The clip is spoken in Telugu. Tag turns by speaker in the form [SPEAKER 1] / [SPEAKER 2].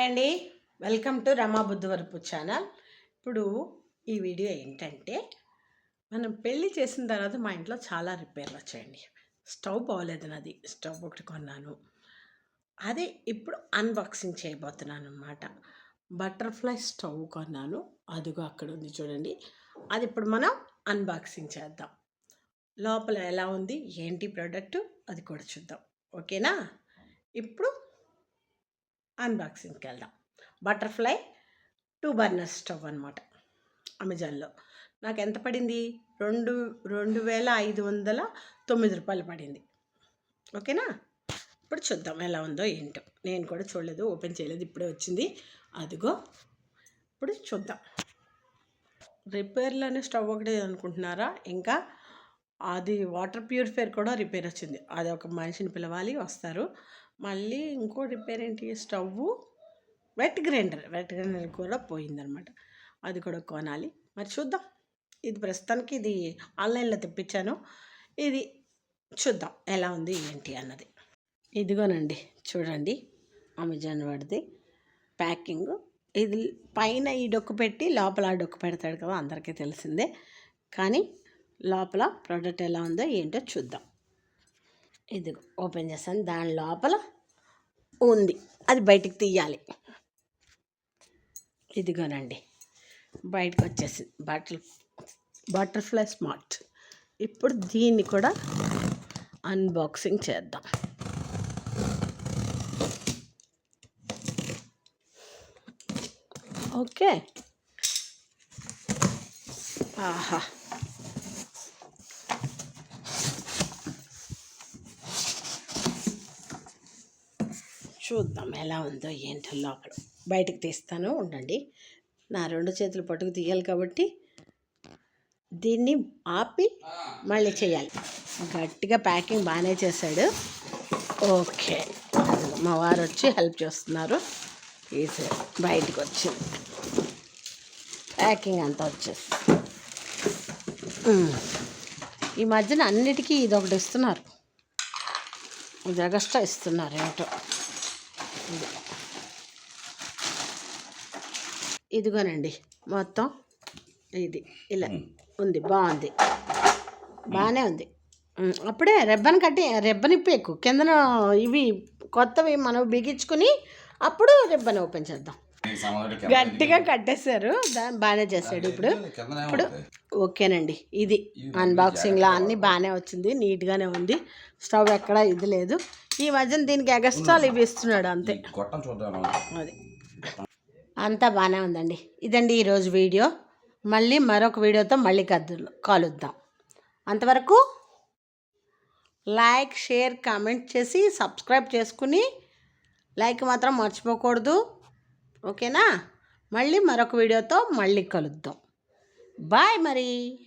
[SPEAKER 1] హాయ్ అండి. Welcome to Rama Buddhavarapu channel. ఇప్పుడు ఈ వీడియో ఏంటంటే మనం పెళ్ళి చేసిన తర్వాత మా ఇంట్లో చాలా రిపేర్లు వచ్చాయండి. స్టవ్ బాగోలేదు నాది. స్టవ్ ఒకటి కొన్నాను. అదే ఇప్పుడు అన్బాక్సింగ్ చేయబోతున్నాను అనమాట బటర్ఫ్లై స్టవ్ కొన్నాను. అదిగో అక్కడ ఉంది చూడండి. అది ఇప్పుడు మనం అన్బాక్సింగ్ చేద్దాం. లోపల ఎలా ఉంది? ఏంటి ప్రోడక్ట్ అది కూడా చూద్దాం. ఓకేనా? ఇప్పుడు అన్బాక్సింగ్కి వెళ్దాం. బటర్ఫ్లై టూ బర్నర్ స్టవ్ అనమాట అమెజాన్లో నాకు ఎంత పడింది? రెండు రెండు వేల ఐదు వందల తొమ్మిది రూపాయలు పడింది. ఓకేనా? ఇప్పుడు చూద్దాం ఎలా ఉందో ఏంటో. నేను కూడా చూడలేదు ఓపెన్ చేయలేదు ఇప్పుడే వచ్చింది. అదిగో ఇప్పుడు చూద్దాం. రిపేర్లోనే స్టవ్ ఒకటే అనుకుంటున్నారా? ఇంకా అది వాటర్ ప్యూరిఫైర్ కూడా రిపేర్ వచ్చింది. అది ఒక మనిషిని పిలవాలి వస్తారు. మళ్ళీ ఇంకో రిపేర్ ఏంటి? Stove wet grinder. Wet grinder కూడా పోయిందనమాట అది కూడా కొనాలి. మరి చూద్దాం. ఇది ప్రస్తుతానికి ఇది ఆన్లైన్లో తెప్పించాను. ఇది చూద్దాం ఎలా ఉంది ఏంటి అన్నది. ఇదిగోనండి చూడండి. అమెజాన్ వాడిది. ప్యాకింగ్. ఇది పైన ఈ డొక్కు పెట్టి లోపల ఆ డొక్కు పెడతాడు కదా అందరికీ తెలిసిందే. కానీ లోపల ప్రోడక్ట్ ఎలా ఉందో ఏంటో చూద్దాం. ఇది ఓపెన్ చేస్తాను దాని లోపల ఉంది. అది బయటికి తీయాలి. ఇదిగోనండి. బయటకు వచ్చేసింది బటర్ బటర్ఫ్లై స్మార్ట్ ఇప్పుడు దీన్ని కూడా అన్బాక్సింగ్ చేద్దాం. ఓకే. ఆహా. చూద్దాం ఎలా ఉందో ఏంటో లోపల. బయటకు తీస్తాను ఉండండి. నా రెండు చేతులు పట్టుకు తీయాలి కాబట్టి దీన్ని ఆపి మళ్ళీ చేయాలి. గట్టిగా ప్యాకింగ్ బాగానే చేశాడు. ఓకే. మా వారు వచ్చి హెల్ప్ చేస్తున్నారు. తీసారు బయటకు వచ్చింది. ప్యాకింగ్ అంతా వచ్చేసి ఈ మధ్యన అన్నిటికీ ఇది ఒకటి ఇస్తున్నారు. జగస్టా ఇస్తున్నారు ఏమిటో. ఇదిగోనండి మొత్తం ఇది ఇలా ఉంది బాగుంది. బాగానే ఉంది. అప్పుడే రెబ్బన్ కట్టి రెబ్బన్ ఇప్పేకు కిందన ఇవి కొత్తవి మనం బిగించుకుని అప్పుడు రెబ్బన్ ఓపెన్ చేద్దాం. గట్టిగా కట్టేశారు దాన్ని బాగానే చేశాడు ఇప్పుడు. ఇప్పుడు ఓకేనండి ఇది అన్బాక్సింగ్లో అన్నీ బాగానే వచ్చింది నీట్గానే ఉంది. స్టవ్ ఎక్కడ ఇది లేదు. ఈ మధ్యన దీనికి ఎగస్ట్రాలు ఇవి ఇస్తున్నాడు అంతే. అది. అంతా బాగానే ఉందండి. ఇదండి ఈరోజు వీడియో. మళ్ళీ మరొక వీడియోతో మళ్ళీ కద్దు కలుద్దాం. అంతవరకు లైక్ షేర్ కామెంట్ చేసి సబ్స్క్రైబ్ చేసుకుని లైక్ మాత్రం మర్చిపోకూడదు. ఓకేనా? మళ్ళీ మరొక వీడియోతో మళ్ళీ కలుద్దాం. బాయ్ మరి.